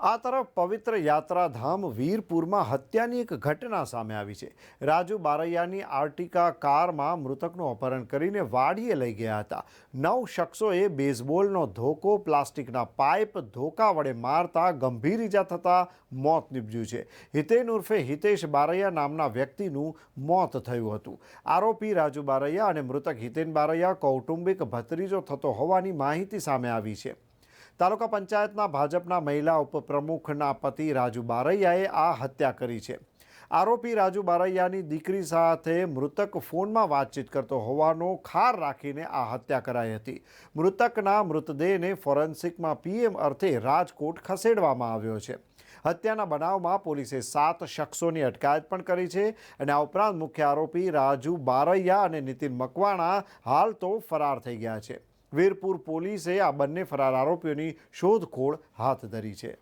આ તરફ પવિત્ર યાત્રાધામ વીરપુરમાં હત્યાની એક ઘટના સામે આવી છે. રાજુ બારૈયાની આર્ટિકા કારમાં મૃતકનું અપહરણ કરીને વાડીએ લઈ ગયા હતા. નવ શખ્સોએ બેઝબોલનો ધોકો, પ્લાસ્ટિકના પાઇપ, ધોકા વડે મારતા ગંભીર ઈજા થતાં મોત નીપજ્યું છે. હિતેન ઉર્ફે હિતેશ બારૈયા નામના વ્યક્તિનું મોત થયું હતું. આરોપી રાજુ બારૈયા અને મૃતક હિતેન બારૈયા કૌટુંબિક ભત્રીજો થતો હોવાની માહિતી સામે આવી છે. તાલુકા પંચાયતના ભાજપના મહિલા ઉપપ્રમુખના પતિ રાજુ બારૈયાએ આ હત્યા કરી છે. આરોપી રાજુ બારૈયાની દીકરી સાથે મૃતક ફોનમાં વાતચીત કરતો હોવાનો ખાર રાખીને આ હત્યા કરાઈ હતી. મૃતકના મૃતદેહને ફોરેન્સિકમાં પીએમ અર્થે રાજકોટ ખસેડવામાં આવ્યો છે. હત્યાના બનાવમાં પોલીસે સાત શખ્સોની અટકાયત પણ કરી છે અને આ ઉપરાંત મુખ્ય આરોપી રાજુ બારૈયા અને નીતિન મકવાણા હાલ તો ફરાર થઈ ગયા છે. વીરપુર પોલીસે આ બંને ફરાર આરોપીઓની શોધખોળ હાથ ધરી છે.